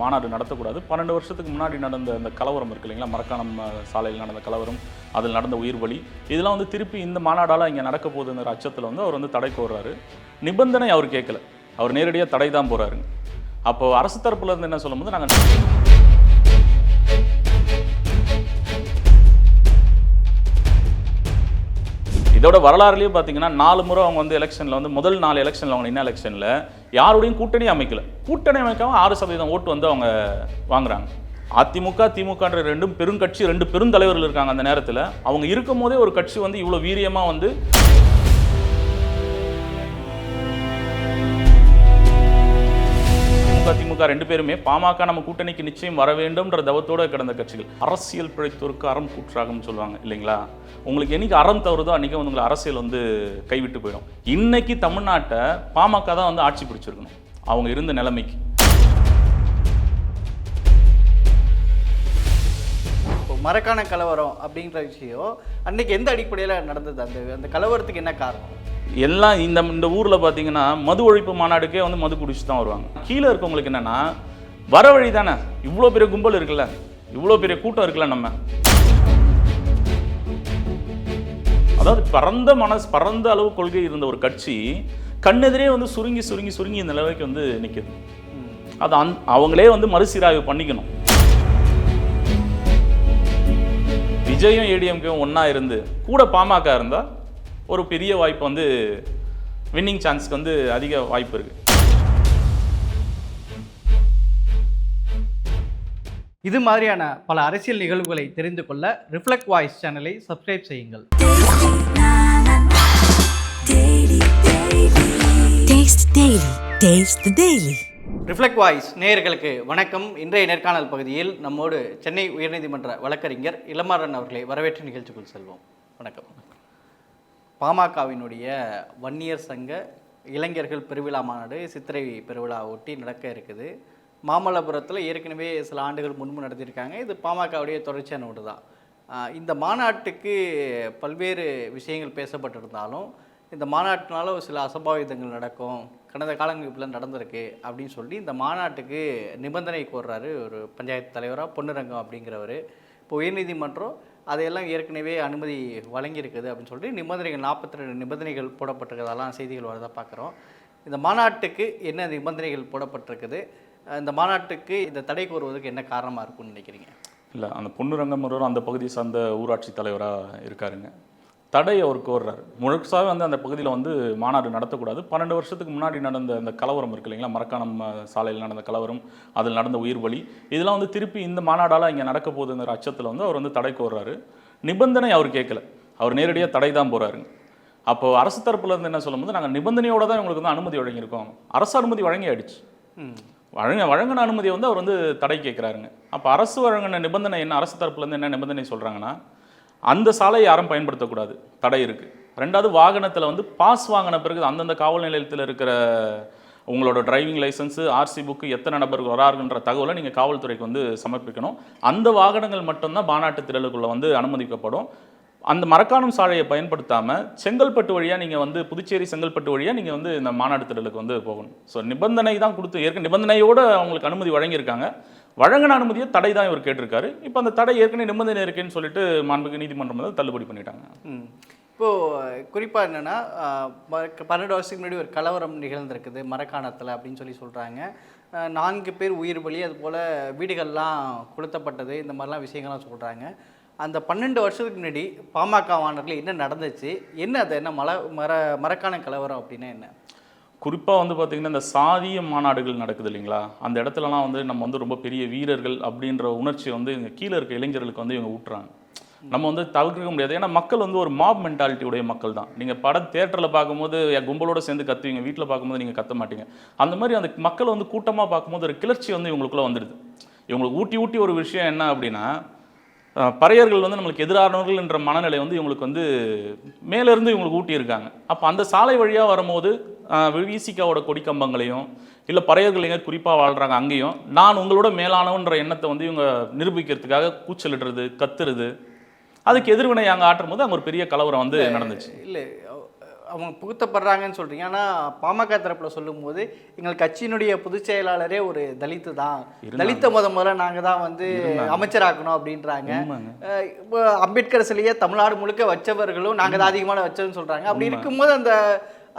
மாநாடு நடத்தக்கூடாது. பன்னெண்டு வருஷத்துக்கு முன்னாடி நடந்த அந்த கலவரம் இருக்கு இல்லைங்களா? மரக்காணம் சாலையில் நடந்த கலவரம் அதில் நடந்த உயிர் பலி இதெல்லாம் வந்து திருப்பி இந்த மாநாடால் இங்கே நடக்க போகுதுங்கிற அச்சத்தில் வந்து அவர் வந்து தடை கோர்றாரு. நிபந்தனை அவர் கேட்கல. அவர் நேரடியாக தடை தான் போகிறாருங்க அப்போ அரசு தரப்புல இருந்து என்ன சொல்லும்போது நாங்கள் இதோட வரலாறுலேயே பார்த்தீங்கன்னா நாலு முறை அவங்க வந்து எலெக்ஷனில் வந்து முதல் நாலு எலெக்ஷனில் அவங்க என்ன எலெக்ஷனில் யாரோடையும் கூட்டணி அமைக்கல. கூட்டணி அமைக்காம ஆறு சதவீதம் ஓட்டு வந்து அவங்க வாங்குறாங்க. அதிமுக திமுகன்ற ரெண்டும் பெருங்கட்சி ரெண்டு பெருந்தலைவர்கள் இருக்காங்க அந்த நேரத்தில். அவங்க இருக்கும் போதே ஒரு கட்சி வந்து இவ்வளோ வீரியமாக வந்து திமுக ரெண்டு பேருமே பாமக நம்ம கூட்டணிக்கு நிச்சயம் வர வேண்டும்ன்ற தவத்தோடு கிடந்த கட்சிகள். அரசியல் பிழைத்தோருக்கு அறம் கூற்றாகும்னு சொல்லுவாங்க இல்லைங்களா? உங்களுக்கு என்னைக்கு அறம் தவறுதோ அன்றைக்கி வந்து உங்களை அரசியல் வந்து கைவிட்டு போயிடும். இன்னைக்கு தமிழ்நாட்டை பாமக தான் வந்து ஆட்சி பிடிச்சிருக்கணும். அவங்க இருந்த நிலைமைக்கு. மரக்கான கலவரம் அப்படின்ற விஷயம் அன்னைக்கு எந்த அடிப்படையில் நடந்தது? அந்த அந்த கலவரத்துக்கு என்ன காரணம்? எல்லாம் இந்த இந்த ஊரில் பார்த்தீங்கன்னா மது ஒழிப்பு மாநாடுக்கே வந்து மது குடிச்சு தான் வருவாங்க. கீழே இருக்கவங்களுக்கு என்னன்னா வர வழி தானே? இவ்வளோ பெரிய கும்பல் இருக்குல்ல? இவ்வளோ பெரிய கூட்டம் இருக்குல்ல நம்ம? அதாவது பரந்த மனசு பரந்த அளவு கொள்கை இருந்த ஒரு கட்சி கண்ணெதிரே வந்து சுருங்கி சுருங்கி சுருங்கி இந்த நிலைமைக்கு வந்து நிற்கிது அது அந் அவங்களே வந்து மறுசீராய்வு பண்ணிக்கணும். விஜயும் ஏடிஎம்கேயும் ஒன்றா இருந்து கூட பாமக இருந்தால் ஒரு பெரிய வாய்ப்பு வந்து வின்னிங் சான்ஸ்க்கு வந்து அதிக வாய்ப்பு இருக்குது இது மாதிரியான பல அரசியல் நிகழ்வுகளை தெரிந்து கொள்ள ரிஃப்ளெக்ட் வாய்ஸ் சேனலை சப்ஸ்கிரைப் செய்யுங்கள் Taste Daily. Taste the Daily. Reflect voice நேயர்களுக்கு வணக்கம் இன்றைய நேர்காணல் பகுதியில் நம்மோடு சென்னை உயர்நீதிமன்ற வழக்கறிஞர் இளமாறன் அவர்களை வரவேற்று நிகழ்ச்சிக்குள் செல்வோம் வணக்கம் பாமகவினுடைய வன்னியர் சங்க இளைஞர்கள் பெருவிழா மாநாடு சித்திரை பெருவிழா ஒட்டி நடக்க இருக்குது. மாமல்லபுரத்தில் ஏற்கனவே சில ஆண்டுகள் முன்பு நடத்தியிருக்காங்க. இது பாமகவுடைய தொடர்ச்சியான ஒன்று தான் இந்த மாநாட்டுக்கு பல்வேறு விஷயங்கள் பேசப்பட்டிருந்தாலும் இந்த மாநாட்டினால சில அசம்பாவிதங்கள் நடக்கும் கடந்த காலங்கள் இப்படிலாம் நடந்திருக்கு அப்படின்னு சொல்லி இந்த மாநாட்டுக்கு நிபந்தனை கோர்றாரு ஒரு பஞ்சாயத்து தலைவராக பொன்னுரங்கம் அப்படிங்கிறவர். இப்போ உயர்நீதிமன்றம் அதையெல்லாம் ஏற்கனவே அனுமதி வழங்கியிருக்குது அப்படின்னு சொல்லிட்டு நிபந்தனைகள் நாற்பத்தி ரெண்டு நிபந்தனைகள் போடப்பட்டிருக்கிறதெல்லாம் செய்திகள் வரதை பார்க்குறோம். இந்த மாநாட்டுக்கு என்ன நிபந்தனைகள் போடப்பட்டிருக்குது? இந்த மாநாட்டுக்கு இந்த தடை கோருவதற்கு என்ன காரணமாக இருக்கும்னு நினைக்கிறீங்க? இல்லை அந்த பொன்னுரங்கம் ஒருவர் அந்த பகுதியை சார்ந்த ஊராட்சி தலைவராக இருக்காருங்க. தடை அவர் கோர்றாரு. முழுசாவே வந்து அந்த பகுதியில் வந்து மாநாடு நடத்தக்கூடாது. பன்னெண்டு வருஷத்துக்கு முன்னாடி நடந்த அந்த கலவரம் இருக்கு இல்லைங்களா? மரக்காணம் சாலையில் நடந்த கலவரம் அதில் நடந்த உயிர் பலி இதெல்லாம் வந்து திருப்பி இந்த மாநாடால் இங்கே நடக்க போகுதுங்கிற அச்சத்தில் வந்து அவர் வந்து தடை கோர்றாரு. நிபந்தனை அவர் கேட்கல. அவர் நேரடியாக தடை தான் போகிறாருங்க அப்போ அரசு தரப்புல இருந்து என்ன சொல்லும்போது நாங்கள் நிபந்தனையோட தான் உங்களுக்கு வந்து அனுமதி வழங்கியிருக்கோம். அரசு அனுமதி வழங்கி ஆயிடுச்சு ம். வழங்க வழங்கின அனுமதியை வந்து அவர் வந்து தடை கேட்குறாருங்க. அப்போ அரசு வழங்கின நிபந்தனை என்ன? அரசு தரப்புலேருந்து என்ன நிபந்தனை சொல்கிறாங்கன்னா அந்த சாலையை யாரும் பயன்படுத்தக்கூடாது. தடை இருக்குது ரெண்டாவது வாகனத்தில் வந்து பாஸ் வாங்கின பிறகு அந்தந்த காவல் நிலையத்தில் இருக்கிற உங்களோட டிரைவிங் லைசன்ஸு ஆர்சி புக்கு எத்தனை நபர்கள் வராருன்ற தகவலை நீங்கள் காவல்துறைக்கு வந்து சமர்ப்பிக்கணும். அந்த வாகனங்கள் மட்டும்தான் மாநாட்டு திடலுக்குள்ளே வந்து அனுமதிக்கப்படும். அந்த மரக்காணம் சாலையை பயன்படுத்தாமல் செங்கல்பட்டு வழியாக நீங்கள் வந்து புதுச்சேரி செங்கல்பட்டு வழியாக நீங்கள் வந்து இந்த மாநாடு திடலுக்கு வந்து போகணும். ஸோ நிபந்தனை தான் கொடுத்து ஏற்க நிபந்தனையோடு அவங்களுக்கு அனுமதி வழங்கியிருக்காங்க. வழங்கின அனுமதியை தடை தான் இவர் கேட்டிருக்காரு. இப்போ அந்த தடை ஏற்கனவே நிபந்தனை இருக்குன்னு சொல்லிட்டு மாண்புக்கு நீதிமன்றம் வந்து தள்ளுபடி பண்ணிட்டாங்க. இப்போது குறிப்பாக என்னென்னா பன்னெண்டு வருஷத்துக்கு முன்னாடி ஒரு கலவரம் நிகழ்ந்திருக்குது மரக்காணத்தில் அப்படின்னு சொல்லி சொல்கிறாங்க நான்கு பேர் உயிர் பலி அது போல் வீடுகள்லாம் கொளுத்தப்பட்டது இந்த மாதிரிலாம் விஷயங்கள்லாம் சொல்கிறாங்க அந்த பன்னெண்டு வருஷத்துக்கு முன்னாடி பாமக மாணவர்கள் என்ன நடந்துச்சு? என்ன அது? என்ன மல மர மரக்கான கலவரம் அப்படின்னா என்ன? குறிப்பாக வந்து பார்த்திங்கன்னா இந்த சாதிய மாநாடுகள் நடக்குது இல்லைங்களா? அந்த இடத்துலலாம் வந்து நம்ம வந்து ரொம்ப பெரிய வீரர்கள் அப்படின்ற உணர்ச்சியை வந்து இங்கே கீழே இருக்க இளைஞர்களுக்கு வந்து இவங்க ஊட்டுறாங்க. நம்ம வந்து தவிர்க்க முடியாது. ஏன்னா மக்கள் வந்து ஒரு மாப் மென்டாலிட்டி உடைய மக்கள் தான். நீங்கள் படம் தேட்டரில் பார்க்கும்போது என் கும்பலோட சேர்ந்து கத்துவீங்க. வீட்டில் பார்க்கும்போது நீங்கள் கத்த மாட்டீங்க. அந்த மாதிரி அந்த மக்கள் வந்து கூட்டமாக பார்க்கும்போது ஒரு கிளர்ச்சி வந்து இவங்களுக்குள்ளே வந்துடுது. இவங்களுக்கு ஊட்டி ஊட்டி ஒரு விஷயம் என்ன அப்படின்னா பறையர்கள் வந்து நம்மளுக்கு எதிரானவர்கள் என்ற மனநிலை வந்து இவங்களுக்கு வந்து மேலேருந்து இவங்களுக்கு ஊட்டியிருக்காங்க. அப்போ அந்த சாலை வழியாக வரும்போது விசிகாவோட கொடிக்கம்பங்களையும் இல்லை பறையர்கள் எங்கே குறிப்பாக வாழ்கிறாங்க அங்கேயும் நான் உங்களோட மேலானவன்ற எண்ணத்தை வந்து இவங்க நிரூபிக்கிறதுக்காக கூச்சலிடுறது கத்துறது அதுக்கு எதிர்வினை அங்கே ஆட்டும் போது அங்கே ஒரு பெரிய கலவரம் வந்து நடந்துச்சு. இல்லை அவங்க புகுத்தப்படுறாங்கன்னு சொல்றீங்க. ஆனா பாமக தரப்புல சொல்லும்போது எங்கள் கட்சியினுடைய பொதுச் செயலாளரே ஒரு தலித்து தான். தலித்த முத முதல்ல நாங்க தான் வந்து அமைச்சராக்கணும் அப்படின்றாங்க. இப்போ அம்பேத்கர் சிலையை தமிழ்நாடு முழுக்க வச்சவர்களும் நாங்க தான் அதிகமான வச்சோம்னு சொல்றாங்க. அப்படி இருக்கும்போது அந்த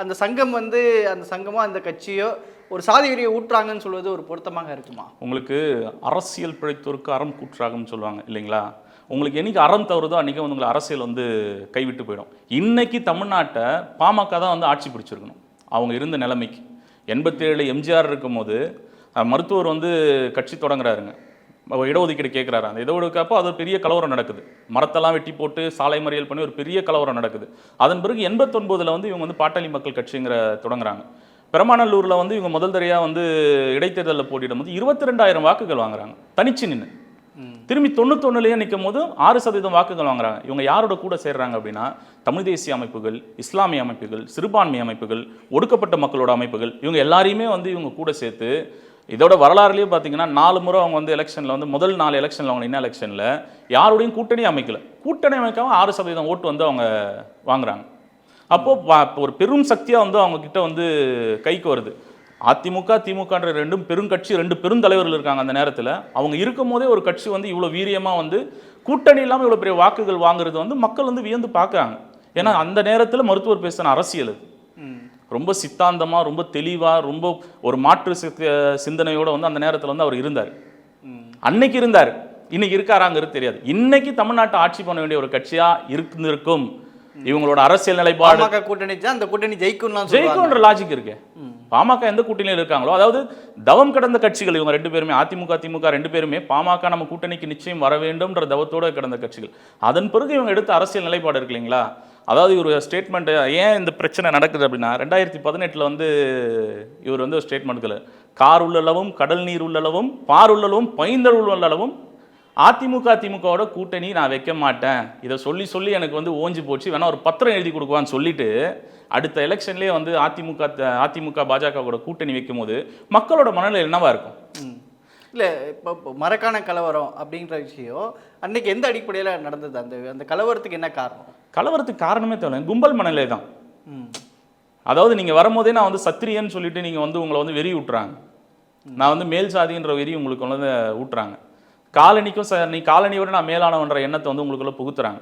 அந்த சங்கம் வந்து அந்த சங்கமோ அந்த கட்சியோ ஒரு சாதி வெறியை ஊட்டுறாங்கன்னு சொல்வது ஒரு பொருத்தமாக இருக்குமா? உங்களுக்கு அரசியல் பிழைத்தோருக்கு அறம் கூற்றாகும்னு சொல்லுவாங்க இல்லைங்களா? உங்களுக்கு என்னைக்கு அறம் தவறுதோ அன்றைக்கி வந்து உங்களை அரசியல் வந்து கைவிட்டு போயிடும். இன்றைக்கி தமிழ்நாட்டை பாமக தான் வந்து ஆட்சி பிடிச்சிருக்கணும். அவங்க இருந்த நிலைமைக்கு. எண்பத்தேழு எம்ஜிஆர் இருக்கும்போது மருத்துவர் வந்து கட்சி தொடங்குறாருங்க. இடஒதுக்கீடு கேட்குறாரு அந்த இடஒதுக்கப்போ அது பெரிய கலவரம் நடக்குது. மரத்தெல்லாம் வெட்டி போட்டு சாலை மறியல் பண்ணி ஒரு பெரிய கலவரம் நடக்குது. அதன் பிறகு எண்பத்தொன்பதில் வந்து இவங்க வந்து பாட்டாளி மக்கள் கட்சிங்கிற தொடங்குறாங்க. பெருமாநல்லூரில் வந்து இவங்க முதல் தடையாக வந்து இடைத்தேர்தலில் போட்டியிடும் போது இருபத்தி ரெண்டாயிரம் வாக்குகள் வாங்குறாங்க. தனிச்சு நின்று திரும்பி தொண்ணூத்தொன்னுலேயே நிற்கும் போது ஆறு சதவீதம் வாக்குகள் வாங்குறாங்க. இவங்க யாரோட கூட சேர்றாங்க அப்படின்னா தமிழ் தேசிய அமைப்புகள் இஸ்லாமிய அமைப்புகள் சிறுபான்மை அமைப்புகள் ஒடுக்கப்பட்ட மக்களோட அமைப்புகள் இவங்க எல்லாரையுமே வந்து இவங்க கூட சேர்த்து இதோட வரலாறுலேயே பார்த்தீங்கன்னா நாலு முறை அவங்க வந்து எலெக்ஷனில் வந்து முதல் நாலு எலெக்ஷனில் அவங்க என்ன எலெக்ஷனில் யாரோடையும் கூட்டணி அமைக்கல. கூட்டணி அமைக்காமல் ஆறு சதவீதம் ஓட்டு வந்து அவங்க வாங்குறாங்க. அப்போது ஒரு பெரும் சக்தியாக வந்து அவங்கக்கிட்ட வந்து கைக்கு வருது. அதிமுக திமுகன்ற ரெண்டும் பெருங்கட்சி ரெண்டு பெருந்தலைவர்கள் இருக்காங்க அந்த நேரத்தில். அவங்க இருக்கும் போதே ஒரு கட்சி வந்து இவ்வளோ வீரியமாக வந்து கூட்டணி இல்லாமல் இவ்வளோ பெரிய வாக்குகள் வாங்குறது வந்து மக்கள் வந்து வியந்து பார்க்குறாங்க. ஏன்னா அந்த நேரத்தில் மருத்துவர் பேசின அரசியல் ரொம்ப சித்தாந்தமாக ரொம்ப தெளிவாக ரொம்ப ஒரு மாற்று சிந்தனையோட வந்து அந்த நேரத்தில் வந்து அவர் இருந்தார். அன்னைக்கு இருந்தார். இன்னைக்கு இருக்காராங்கிறது தெரியாது. இன்னைக்கு தமிழ்நாட்டை ஆட்சி பண்ண வேண்டிய ஒரு கட்சியா இருந்திருக்கும். இவங்களோட அரசியல் நிலைப்பாடு கூட்டணி அந்த கூட்டணி சொல்லுவாங்க. ஜெயிக்கும்ன்ற லாஜிக் இருக்கு. பாமக எந்த கூட்டணியில் இருக்காங்களோ அதாவது தவம் கடந்த கட்சிகள் இவங்க ரெண்டு பேருமே அதிமுக திமுக ரெண்டு பேருமே பாமக நம்ம கூட்டணிக்கு நிச்சயம் வர வேண்டும்ன்ற தவத்தோட கிடந்த கட்சிகள். அதன் பிறகு இவங்க எடுத்த அரசியல் நிலைப்பாடு இருக்கு இல்லைங்களா? அதாவது இவர் ஸ்டேட்மெண்ட் ஏன் இந்த பிரச்சனை நடக்குது அப்படின்னா ரெண்டாயிரத்தி பதினெட்டில் வந்து இவர் வந்து ஒரு ஸ்டேட்மெண்ட்கள் கார் உள்ளளவும் கடல் நீர் உள்ளளவும் பார் உள்ளளவும் பைந்தல் உள்ளளவும் அதிமுக திமுகவோட கூட்டணி நான் வைக்க மாட்டேன். இதை சொல்லி சொல்லி எனக்கு வந்து ஓஞ்சி போச்சு. வேணா ஒரு பத்திரம் எழுதி கொடுக்குவான்னு சொல்லிட்டு அடுத்த எலெக்ஷன்லேயே வந்து அதிமுக அதிமுக பாஜகவோட கூட்டணி வைக்கும் போது மக்களோட மனநிலை என்னவா இருக்கும்? ம். இல்ல இப்போ மரக்கான கலவரம் அப்படின்ற விஷயம் அன்னைக்கு எந்த அடிப்படையில நடந்தது? அந்த அந்த கலவரத்துக்கு என்ன காரணம்? கலவரத்துக்கு காரணமே தேவை கும்பல் மனநிலை தான். ம். அதாவது நீங்கள் வரும்போதே நான் வந்து சத்திரியன்னு சொல்லிட்டு நீங்கள் வந்து உங்களை வந்து வெறி விட்டுறாங்க நான் வந்து மேல் சாதின்ற வெறி உங்களுக்கு வந்து ஊட்டுறாங்க. காலனிக்கும் ச நீ காலனியோட நான் மேலானவன்ற எண்ணத்தை வந்து உங்களுக்குள்ள புகுத்துறாங்க.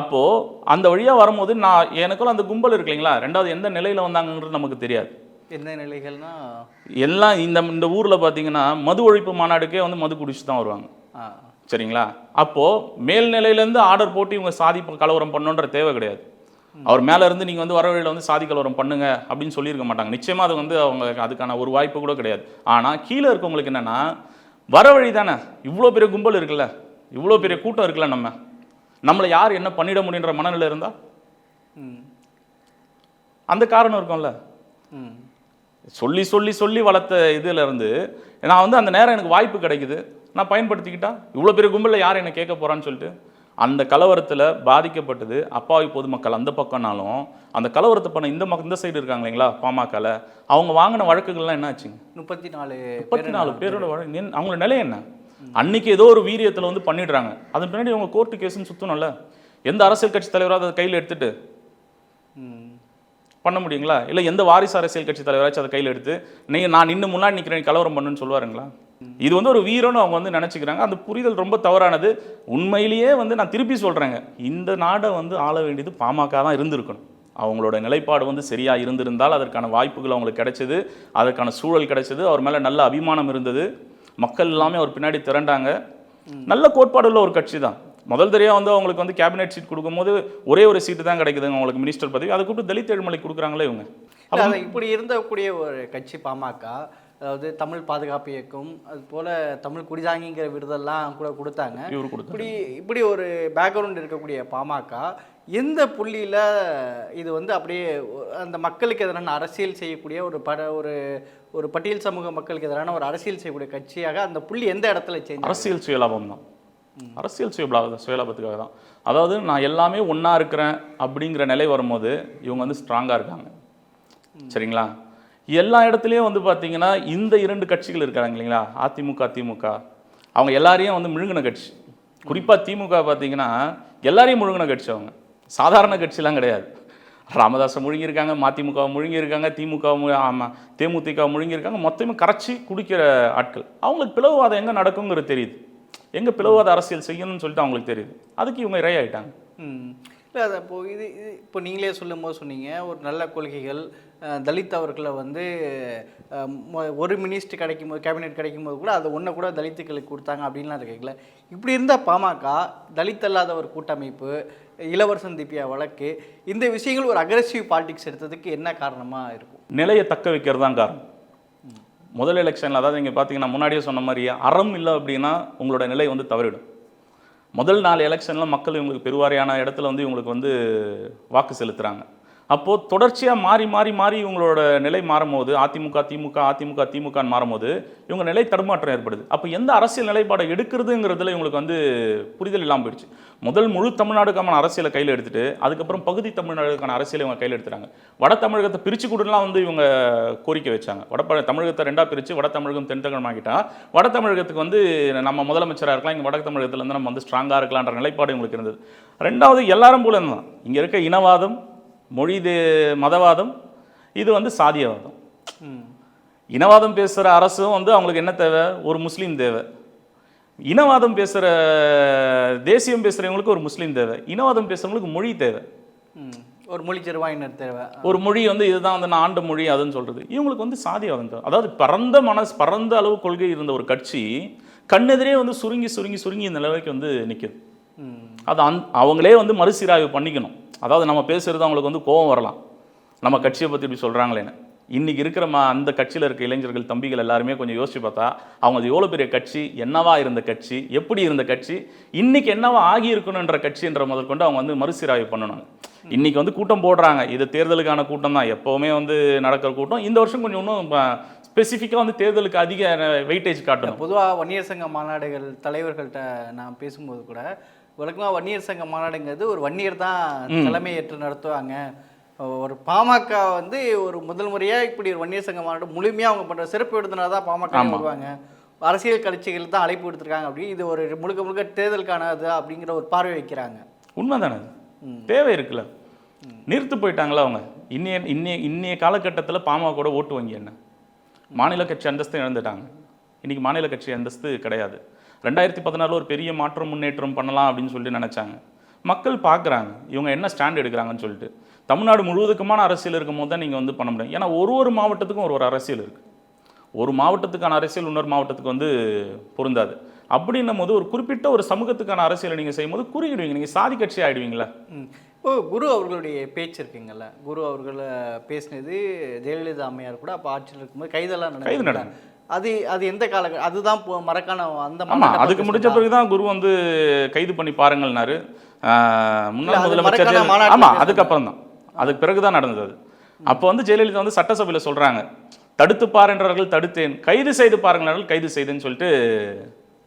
அப்போது அந்த வழியாக வரும்போது நான் எனக்குள்ள அந்த கும்பல் இருக்கு இல்லைங்களா? ரெண்டாவது எந்த நிலையில் வந்தாங்கன்றது நமக்கு தெரியாது. எந்த நிலைகள்னா? எல்லாம் இந்த இந்த ஊரில் பார்த்தீங்கன்னா மது ஒழிப்பு மாநாடுக்கே வந்து மது குடிச்சு தான் வருவாங்க. சரிங்களா? அப்போது மேல்நிலையிலேருந்து ஆர்டர் போட்டு இவங்க சாதி கலவரம் பண்ணணுன்ற தேவை கிடையாது. அவர் மேலே இருந்து நீங்கள் வந்து வர வழியில் வந்து சாதி கலவரம் பண்ணுங்க அப்படின்னு சொல்லியிருக்க மாட்டாங்க. நிச்சயமாக அது வந்து அவங்க அதுக்கான ஒரு வாய்ப்பு கூட கிடையாது. ஆனால் கீழே இருக்கவங்களுக்கு என்னென்னா வர வழி தானே? இவ்வளோ பெரிய கும்பல் இருக்குல்ல. இவ்வளோ பெரிய கூட்டம் இருக்குல்ல நம்ம. நம்மளை யார் என்ன பண்ணிட முடியுன்ற மனநிலை இருந்தால் அந்த காரணம் இருக்கும்ல. சொல்லி சொல்லி சொல்லி வளர்த்த இதுல இருந்து நான் வந்து அந்த நேரம் எனக்கு வாய்ப்பு கிடைக்குது. நான் பயன்படுத்திக்கிட்டா? இவ்வளோ பெரிய கும்பலில் யார் என்ன கேட்க போறான்னு சொல்லிட்டு அந்த கலவரத்தில் பாதிக்கப்பட்டது அப்பாவி பொதுமக்கள் அந்த பக்கம்னாலும் அந்த கலவரத்தை பண்ண இந்த பக்கம் இந்த சைடு இருக்காங்க இல்லைங்களா பாமகல அவங்க வாங்கின வழக்குகள்லாம் என்ன ஆச்சுங்க முப்பத்தி நாலு முப்பத்தி நாலு பேரோட வழக்கு. அவங்களோட நிலை என்ன? அன்னைக்கு ஏதோ ஒரு வீரியத்தில் வந்து பண்ணிடுறாங்க. அதன் பின்னாடி அவங்க கோர்ட்டு கேஸுன்னு சுற்றணும்ல எந்த அரசியல் கட்சி தலைவராக அதை கையில் எடுத்துட்டு பண்ண முடியுங்களா? இல்லை எந்த வாரிசு அரசியல் கட்சி தலைவராச்சும் அதை கையில் எடுத்து நீங்க நான் நின்று முன்னாடி நிற்கிறேன் கலவரம் பண்ணுன்னு சொல்லுவாருங்களா? இது வந்து ஒரு வீரன்னு அவங்க வந்து நினச்சிக்கிறாங்க. அந்த புரிதல் ரொம்ப தவறானது. உண்மையிலேயே வந்து நான் திருப்பி சொல்கிறேங்க இந்த நாடை வந்து ஆள வேண்டியது பாமக தான் இருந்திருக்கணும். அவங்களோட நிலைப்பாடு வந்து சரியா இருந்திருந்தால் அதற்கான வாய்ப்புகள் அவங்களுக்கு கிடைச்சது. அதற்கான சூழல் கிடைச்சது. அவர் மேலே நல்ல அபிமானம் இருந்தது. மக்கள் எல்லாமே அவர் பின்னாடி திரண்டாங்க. நல்ல கோட்பாடுள்ள ஒரு கட்சி தான். முதல் தடவையாக வந்து அவங்களுக்கு வந்து கேபினெட் சீட் கொடுக்கும்போது ஒரே ஒரு சீட்டு தான் கிடைக்குதுங்க அவங்களுக்கு மினிஸ்டர் பதவி. அதை கூப்பிட்டு தலித் ஏழுமலை கொடுக்குறாங்களே இவங்க. இப்படி இருந்தக்கூடிய ஒரு கட்சி பாமக. அதாவது தமிழ் பாதுகாப்பு இயக்கம் அது போல தமிழ் குடிதாங்கிங்கிற விருதெல்லாம் கூட கொடுத்தாங்க. இப்படி இப்படி ஒரு பேக்ரவுண்ட் இருக்கக்கூடிய பாமக எந்த புள்ளியில இது வந்து அப்படியே அந்த மக்களுக்கு எதிரான அரசியல் செய்யக்கூடிய ஒரு பட ஒரு ஒரு பட்டியல் சமூக மக்களுக்கு எதிரான ஒரு அரசியல் செய்யக்கூடிய கட்சியாக அந்த புள்ளி எந்த இடத்துல சேஞ்ச் அரசியல் சுயலாபம் தான். அரசியல் சுயலாப சுயலாபத்துக்காக தான். அதாவது நான் எல்லாமே ஒன்றா இருக்கிறேன் அப்படிங்கிற நிலை வரும்போது இவங்க வந்து ஸ்ட்ராங்காக இருக்காங்க. சரிங்களா? எல்லா இடத்துலையும் வந்து பார்த்திங்கன்னா இந்த இரண்டு கட்சிகள் இருக்காங்க இல்லைங்களா? அதிமுக திமுக. அவங்க எல்லாரையும் வந்து முழுங்கின கட்சி. குறிப்பாக திமுக பார்த்திங்கன்னா எல்லாரையும் முழுங்கின கட்சி அவங்க. சாதாரண கட்சிலாம் கிடையாது. ராமதாஸை முழுங்கியிருக்காங்க மதிமுக முழுங்கியிருக்காங்க திமுக ஆமாம் தேமுதிக முழுங்கியிருக்காங்க மொத்தமே கரைச்சி குடிக்கிற ஆட்கள். அவங்களுக்கு பிளவுவாதம் எங்கே நடக்குங்கிறது தெரியுது. எங்கே பிளவுவாத அரசியல் செய்யணும்னு சொல்லிட்டு அவங்களுக்கு தெரியுது. அதுக்கு இவங்க இரையாயிட்டாங்க ம். இல்லை அது இப்போ இது இப்போ நீங்களே சொல்லும்போது சொன்னீங்க ஒரு நல்ல கொள்கைகள் தலித் அவர்களை வந்து ஒரு மினிஸ்டர் கிடைக்கும் போது கேபினெட் கிடைக்கும் போது கூட அதை ஒன்றை கூட தலித்துக்களுக்கு கொடுத்தாங்க அப்படின்லாம் இருக்கீங்களா இப்படி இருந்தால் பாமக தலித் அல்லாத ஒரு கூட்டமைப்பு இளவரசன் திவ்யா வழக்கு இந்த விஷயங்கள் ஒரு அக்ரெசிவ் பாலிடிக்ஸ் எடுத்ததுக்கு என்ன காரணமாக இருக்கும்? நிலையை தக்க வைக்கிறது தான் காரணம். முதல் எலெக்ஷனில் அதாவது நீங்கள் பார்த்தீங்கன்னா முன்னாடியே சொன்ன மாதிரி அறம் இல்லை அப்படின்னா உங்களோட நிலை வந்து தவறிடும். முதல் நாலு எலெக்ஷனில் மக்கள் இவங்களுக்கு பெருவாரியான இடத்துல வந்து இவங்களுக்கு வந்து வாக்கு செலுத்துகிறாங்க அப்போது தொடர்ச்சியாக மாறி மாறி மாறி இவங்களோட நிலை மாறும்போது அதிமுக திமுக அதிமுக திமுகன்னு மாறும்போது இவங்க நிலை தடுமாற்றம் ஏற்படுது. அப்போ எந்த அரசியல் நிலைப்பாடை எடுக்கிறதுங்கிறதுல இவங்களுக்கு வந்து புரிதல் இல்லாமல் போயிடுச்சு. முதல் முழு தமிழ்நாடுக்கான அரசியலை கையில் எடுத்துட்டு அதுக்கப்புறம் பகுதி தமிழ்நாடுக்கான அரசியலை இவங்க கையில் எடுத்துகிறாங்க வட தமிழகத்தை பிரித்து கொடுலாம் வந்து இவங்க கோரிக்கை வச்சாங்க. வட தமிழகத்தை ரெண்டாக பிரித்து வட தமிழகம் தென் தமிழகம் ஆக்கிட்டா வட தமிழகத்துக்கு வந்து நம்ம முதலமைச்சராக இருக்கலாம் இங்கே வட தமிழகத்துலேருந்து நம்ம வந்து ஸ்ட்ராங்காக இருக்கலான்ற நிலைப்பாடு இவங்களுக்கு இருந்தது. ரெண்டாவது எல்லாரும் போல தான் இங்கே இருக்க இனவாதம் மொழி தே மதவாதம் இது வந்து சாதியவாதம். இனவாதம் பேசுகிற அரசும் வந்து அவங்களுக்கு என்ன தேவை? ஒரு முஸ்லீம் தேவை. இனவாதம் பேசுகிற தேசியம் பேசுகிறவங்களுக்கு ஒரு முஸ்லீம் தேவை. இனவாதம் பேசுகிறவங்களுக்கு மொழி தேவை. ஒரு மொழி செருவாயினர் தேவை. ஒரு மொழி வந்து இதுதான் வந்து நான் ஆண்ட மொழி அதுன்னு சொல்றது. இவங்களுக்கு வந்து சாதியாதம் தான் அதாவது பரந்த மனசு பரந்த அளவு கொள்கை இருந்த ஒரு கட்சி கண்ணெதிரே வந்து சுருங்கி சுருங்கி சுருங்கி இந்த நிலைமைக்கு வந்து நிற்குது அது அந் அவங்களே வந்து மறுசீராய்வு பண்ணிக்கணும். அதாவது நம்ம பேசுகிறது அவங்களுக்கு வந்து கோபம் வரலாம். நம்ம கட்சியை பற்றி இப்படி சொல்கிறாங்களேன்னு இன்றைக்கி இருக்கிற ம அந்த கட்சியில் இருக்க இளைஞர்கள் தம்பிகள் எல்லாருமே கொஞ்சம் யோசிச்சு பார்த்தா அவங்க அது எவ்வளோ பெரிய கட்சி என்னவா இருந்த கட்சி எப்படி இருந்த கட்சி இன்றைக்கி என்னவா ஆகி இருக்கணுன்ற கட்சின்ற முதல் கொண்டு அவங்க வந்து மறுசீராய்வு பண்ணணும். இன்னைக்கு வந்து கூட்டம் போடுறாங்க. இது தேர்தலுக்கான கூட்டம் தான். எப்போவுமே வந்து நடக்கிற கூட்டம். இந்த வருஷம் கொஞ்சம் இன்னும் ஸ்பெசிஃபிக்காக வந்து தேர்தலுக்கு அதிக வெயிட்டேஜ் காட்டணும். பொதுவாக ஒன்னியர் சங்க மாநாடுகள் தலைவர்கள்ட்ட நான் பேசும்போது கூட வழக்கமாக வன்னியர் சங்க மாநாடுங்கிறது ஒரு வன்னியர் தான் தலைமை ஏற்று நடத்துவாங்க. ஒரு பாமக வந்து ஒரு முதல் முறையாக இப்படி ஒரு வன்னியர் சங்க மாநாடு முழுமையாக அவங்க பண்ணுற சிறப்பு விருந்தினர் தான் பாமக. வருவாங்க. அரசியல் கட்சிகள் தான் அழைப்பு விடுத்திருக்காங்க அப்படி. இது ஒரு முழுக்க முழுக்க தேர்தலுக்கானது அப்படிங்கிற ஒரு பார்வை வைக்கிறாங்க. உண்மைதானே? தேவை இருக்குல்ல. நிறுத்து போயிட்டாங்களா அவங்க? இன்னைய இன்னைய இன்னைய காலகட்டத்தில் பாமக கூட ஓட்டு வங்கி என்ன? மாநில கட்சி அந்தஸ்தை இழந்துட்டாங்க. இன்னைக்கு மாநில கட்சி அந்தஸ்து கிடையாது. ரெண்டாயிரத்தி பதினாறில் ஒரு பெரிய மாற்றம் முன்னேற்றம் பண்ணலாம் அப்படின்னு சொல்லிட்டு நினச்சாங்க. மக்கள் பார்க்குறாங்க. இவங்க என்ன ஸ்டாண்ட் எடுக்கிறாங்கன்னு சொல்லிட்டு. தமிழ்நாடு முழுவதுக்குமான அரசியல் இருக்கும் போது தான் நீங்கள் வந்து பண்ண முடியும். ஏன்னா ஒரு ஒரு மாவட்டத்துக்கும் ஒரு ஒரு அரசியல் இருக்குது ஒரு மாவட்டத்துக்கான அரசியல் இன்னொரு மாவட்டத்துக்கு வந்து பொருந்தாது. அப்படின்னும் போது ஒரு குறிப்பிட்ட ஒரு சமூகத்துக்கான அரசியலை நீங்கள் செய்யும்போது குறுகிடுவீங்க. நீங்கள் சாதி கட்சி ஆகிடுவீங்களா இப்போ குரு அவர்களுடைய பேச்சு இருக்குங்கல்ல. குரு அவர்கள் பேசினது ஜெயலலிதா அம்மையார் கூட அப்போ ஆட்சியில் இருக்கும்போது கைதெல்லாம் கைது நடந்தது. அது அது எந்த கால அதுதான் மறக்கான அந்த ஆமா மாநாட்டை அதுக்கு சொன்னா. பிறகு தான் குரு வந்து கைது பண்ணி பாருங்கள்னாரு. முன்னாள் முதலமைச்சர் மறக்காத ஜெயலலிதா- மாநாட்டுல ஆமா பேசுனது. அதுக்கப்புறம் தான் அதுக்கு பிறகு தான் நடந்தது அது. அப்போ வந்து ஜெயலலிதா வந்து சட்டசபையில் சொல்றாங்க தடுத்து பாருன்றவர்கள் தடுத்தேன் கைது செய்து பாருங்கள் கைது செய்தேன்னு சொல்லிட்டு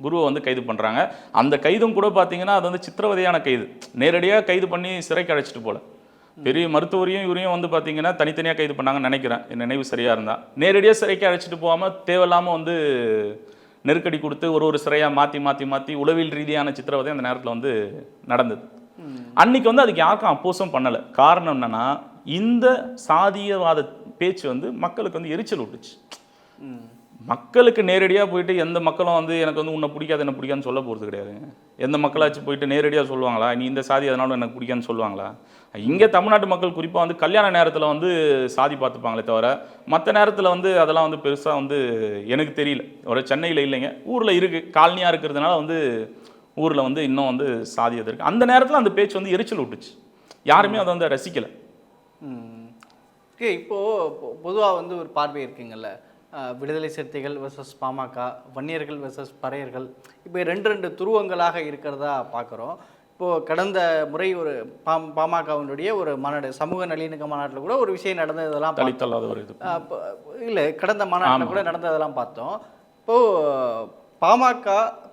குருவை வந்து கைது பண்றாங்க. அந்த கைதும் கூட பார்த்தீங்கன்னா அது வந்து சித்திரவதையான கைது. நேரடியாக கைது பண்ணி சிறைக்கு அழைச்சிட்டு போல. பெரிய மருத்துவரையும் இவரையும் வந்து பார்த்தீங்கன்னா தனித்தனியாக கைது பண்ணாங்கன்னு நினைக்கிறேன். என் நினைவு சரியாக இருந்தால் நேரடியாக சிறைக்கு அழைச்சிட்டு போகாமல் தேவையில்லாமல் வந்து நெருக்கடி கொடுத்து ஒரு ஒரு சிறையாக மாற்றி மாற்றி மாற்றி உளவியல் ரீதியான சித்திரவதை அந்த நேரத்தில் வந்து நடந்தது. அன்னைக்கு வந்து அதுக்கு யாருக்கும் அப்போஸும் பண்ணலை. காரணம் என்னன்னா இந்த சாதியவாத பேச்சு வந்து மக்களுக்கு வந்து எரிச்சல் விட்டுச்சு. மக்களுக்கு நேரடியாக போயிட்டு எந்த மக்களும் வந்து எனக்கு வந்து உன்னை பிடிக்காது என்ன பிடிக்காதுன்னு சொல்ல போகிறது கிடையாதுங்க எந்த மக்களாச்சும் போயிட்டு நேரடியாக சொல்லுவாங்களா? நீ இந்த சாதி அதனால எனக்கு பிடிக்காதுன்னு சொல்லுவாங்களா? இங்கே தமிழ்நாட்டு மக்கள் குறிப்பாக வந்து கல்யாண நேரத்தில் வந்து சாதி பார்த்துப்பாங்களே தவிர மற்ற நேரத்தில் வந்து அதெல்லாம் வந்து பெருசாக வந்து எனக்கு தெரியல. ஒரு சென்னையில் இல்லைங்க ஊரில் இருக்குது காலனியாக இருக்கிறதுனால வந்து ஊரில் வந்து இன்னும் வந்து சாதி அது இருக்குது அந்த நேரத்தில் அந்த பேச்சு வந்து எரிச்சல் விட்டுச்சு யாருமே அதை வந்து ரசிக்கலை. ஓகே இப்போது பொதுவாக வந்து ஒரு பார்வை இருக்குங்கல்ல விடுதலை சிறுத்தைகள் வெர்சஸ் பாமக வன்னியர்கள் வெர்சஸ் பறையர்கள் இப்போ ரெண்டு ரெண்டு துருவங்களாக இருக்கிறதா பார்க்குறோம் இப்போது கடந்த முறை ஒரு பாம் பாமகவினுடைய ஒரு மாநாடு சமூக நல்லிணக்க மாநாட்டில் கூட ஒரு விஷயம் நடந்ததெல்லாம் பார்த்தோம். இல்லை கடந்த மாநாட்டில் கூட நடந்ததெல்லாம் பார்த்தோம். இப்போது பாமக